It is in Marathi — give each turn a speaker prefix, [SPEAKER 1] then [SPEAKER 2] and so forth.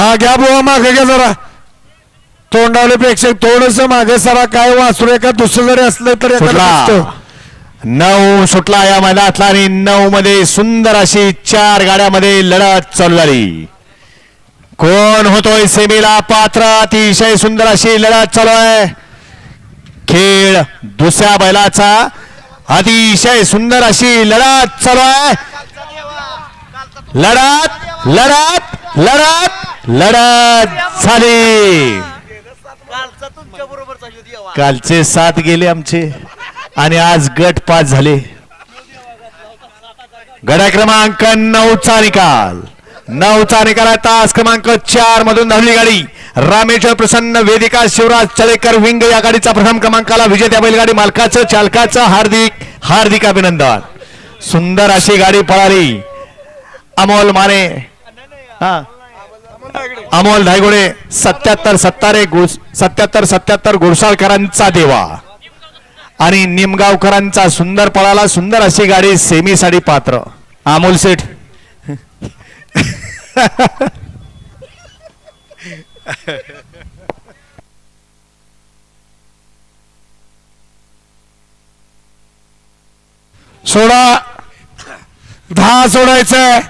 [SPEAKER 1] हा घ्या बुवा मागे घ्या जरा. तोंडावले प्रेक्षक थोडस मागे सरा काय वासरू एका दुसरं जरी असलं तरी
[SPEAKER 2] सुटला. नऊ सुटला या मैदानातला आणि नऊ मध्ये सुंदर अशी चार गाड्यामध्ये लढत चालू झाली. कोण होतोय सेमीला पात्र? अतिशय सुंदर अशी लढत चालू आहे. खेळ दुसऱ्या बैलाचा. अतिशय सुंदर अशी लढत चालू आहे. लढत लढत लढत. लढत झाली.
[SPEAKER 3] कालचा
[SPEAKER 2] सात गेले आमचे आणि आज गट पाच झाले. गडा क्रमांक नऊचा निकाल. नऊचा निकाल तास क्रमांक चार मधून धावली गाडी. रामेश्वर प्रसन्न वेदिका शिवराज चळेकर विंग या गाडीचा प्रथम क्रमांकाला विजेत्या बैलगाडी मालकाचं चालकाचं हार्दिक हार्दिक अभिनंदन. सुंदर अशी गाडी पळाली. अमोल माने. हा. अमोल धायगुडे सत्याहत्तर सत्तारे सत्याहत्तर सत्याहत्तर गुरसाळकरांचा देवा. आणि निमगावकरांचा सुंदर पळाला सुंदर अशी गाडी सेमी साडी पात्र. अमोल सेठ.
[SPEAKER 1] सोडा. दहा सोडायचं